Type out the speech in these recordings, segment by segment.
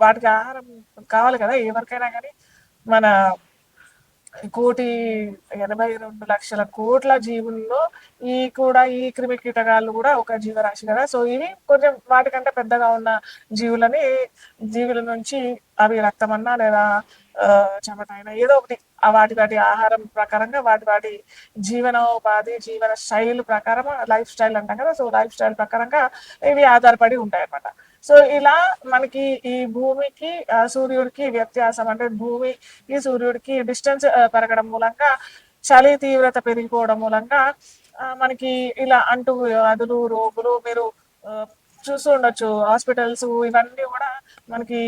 వాటికి ఆహారం కావాలి కదా ఎవరికైనా కానీ మన కోటి ఎనభై రెండు లక్షల కోట్ల జీవుల్లో ఈ కూడా ఈ క్రిమి కీటకాలు కూడా ఒక జీవరాశి కదా. సో ఇవి కొంచెం వాటికంటే పెద్దగా ఉన్న జీవులని జీవుల నుంచి అవి రక్తమన్నా లేదా ఆ, చెమట ఏదో ఒకటి ఆ వాటి వాటి ఆహారం ప్రకారంగా వాటి వాటి జీవనోపాధి జీవన శైలి ప్రకారం లైఫ్ స్టైల్ అంటాం కదా. సో లైఫ్ స్టైల్ ప్రకారంగా ఇవి ఆధారపడి ఉంటాయి అన్నమాట సో ఇలా మనకి ఈ భూమికి సూర్యుడికి వ్యత్యాసం అంటే భూమికి సూర్యుడికి డిస్టెన్స్ పెరగడం మూలంగా చలి తీవ్రత పెరిగిపోవడం మూలంగా మనకి ఇలా అంటూ వ్యాధులు రోగులు మీరు చూస్తూ ఉండొచ్చు. హాస్పిటల్స్ ఇవన్నీ కూడా మనకి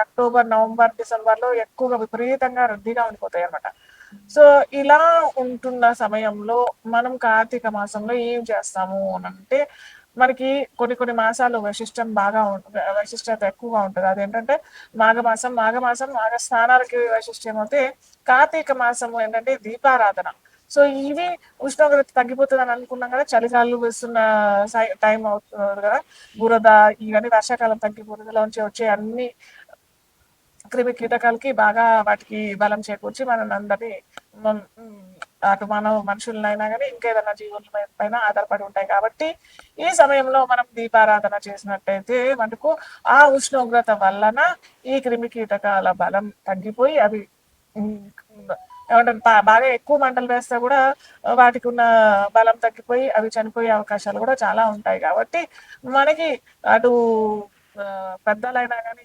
అక్టోబర్ నవంబర్ డిసెంబర్లో ఎక్కువగా విపరీతంగా రద్దీగా ఉండిపోతాయి అన్నమాట సో ఇలా ఉంటున్న సమయంలో మనం కార్తీక మాసంలో ఏం చేస్తాము అని అంటే మనకి కొన్ని కొన్ని మాసాలు వైశిష్టం బాగా వైశిష్టత ఎక్కువగా ఉంటుంది. అదేంటంటే మాఘమాసం మాఘమాసం మాఘ స్నానాలకి వైశిష్టం అయితే కార్తీక మాసం ఏంటంటే దీపారాధన. సో ఇవి ఉష్ణోగ్రత తగ్గిపోతుంది అని అనుకున్నాం కదా చలికాలు వేస్తున్న టైం అవుతుంది కదా బురద ఇవన్నీ వర్షాకాలం తగ్గి బురదలోంచి వచ్చే అన్ని క్రిమి కీటకాలకి బాగా వాటికి బలం చేకూర్చి మనం అందరినీ అటు మానవ మనుషులనైనా కానీ ఇంకేదైనా జీవుల పైన ఆధారపడి ఉంటాయి. కాబట్టి ఈ సమయంలో మనం దీపారాధన చేసినట్టయితే మనకు ఆ ఉష్ణోగ్రత వలన ఈ క్రిమి కీటకాల బలం తగ్గిపోయి అవి ఏమంటారు బాగా ఎక్కువ మంటలు వేస్తే కూడా వాటికి ఉన్న బలం తగ్గిపోయి అవి చనిపోయే అవకాశాలు కూడా చాలా ఉంటాయి. కాబట్టి మనకి అటు పెద్దలైనా కానీ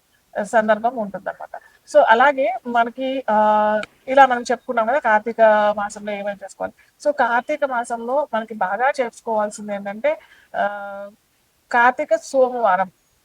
సందర్భం ఉంటుంది అనమాట సో అలాగే మనకి ఆ ఇలా మనం చెప్పుకున్నాం కదా కార్తీక మాసంలో ఏమేమి చేసుకోవాలి. సో కార్తీక మాసంలో మనకి బాగా చేసుకోవాల్సింది ఏంటంటే ఆ కార్తీక సోమవారం.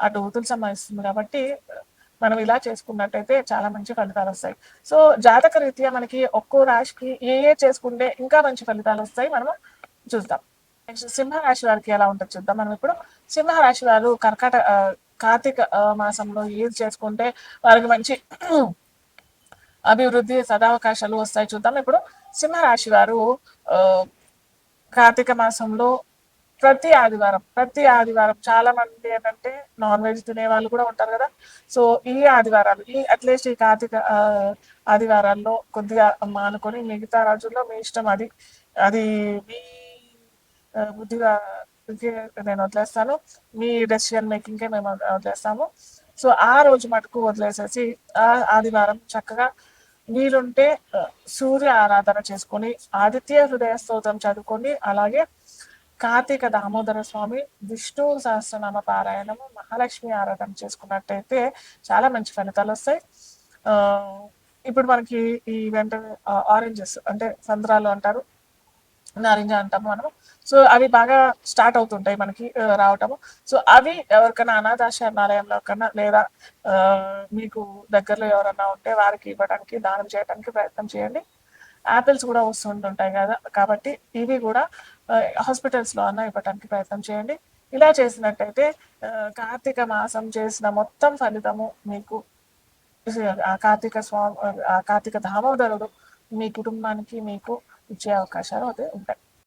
అటు ఊతులు సంభవిస్తుంది కాబట్టి మనం ఇలా చేసుకున్నట్టయితే చాలా మంచి ఫలితాలు వస్తాయి. సో జాతక రీత్యా మనకి ఒక్కో రాశికి ఏ ఏ చేసుకుంటే ఇంకా మంచి ఫలితాలు వస్తాయి మనము చూద్దాం. నెక్స్ట్ సింహరాశి వారికి ఎలా ఉంటుంది చూద్దాం. మనం ఇప్పుడు సింహరాశి వారు కర్కాట కార్తీక మాసంలో ఏది చేసుకుంటే వారికి మంచి అభివృద్ధి సదావకాశాలు వస్తాయి చూద్దాం. ఇప్పుడు సింహరాశి వారు కార్తీక మాసంలో ప్రతి ఆదివారం ప్రతి ఆదివారం చాలా మంది ఏంటంటే నాన్ వెజ్ తినే వాళ్ళు కూడా ఉంటారు కదా. సో ఈ ఆదివారాలు ఈ అట్లీస్ట్ ఈ కార్తీక ఆదివారాల్లో కొద్దిగా మానుకొని మిగతా రోజుల్లో మీ ఇష్టం అది అది మీ బుద్ధిగా నేను వదిలేస్తాను. మీ డెసిషన్ మేకింగ్కే మేము వదిలేస్తాము. సో ఆ రోజు మటుకు వదిలేసేసి ఆ ఆదివారం చక్కగా వీలుంటే సూర్య ఆరాధన చేసుకొని ఆదిత్య హృదయ స్తోత్రం చదువుకొని అలాగే కార్తీక దామోదర స్వామి విష్ణు సహస్రనామ పారాయణము మహాలక్ష్మి ఆరాధన చేసుకున్నట్టయితే చాలా మంచి ఫలితాలు వస్తాయి. ఇప్పుడు మనకి ఈ వెంటనే ఆరెంజెస్ అంటే సంద్రాలు అంటారు నారింజ అంటాము మనము. సో అవి బాగా స్టార్ట్ అవుతుంటాయి మనకి రావటము. సో అవి ఎవరికైనా అనాథాశరణాలయంలో కన్నా లేదా మీకు దగ్గరలో ఎవరన్నా ఉంటే వారికి ఇవ్వడానికి దానం చేయడానికి ప్రయత్నం చేయండి. యాపిల్స్ కూడా వస్తుంటుంటాయి కదా. కాబట్టి ఇవి కూడా హాస్పిటల్స్లో అన్న ఇవ్వడానికి ప్రయత్నం చేయండి. ఇలా చేసినట్టయితే ఆ, కార్తీక మాసం చేసిన మొత్తం ఫలితము మీకు ఆ కార్తీక స్వామి ఆ కార్తీక దామోదరుడు మీ కుటుంబానికి మీకు ఇచ్చే అవకాశాలు అయితే ఉంటాయి.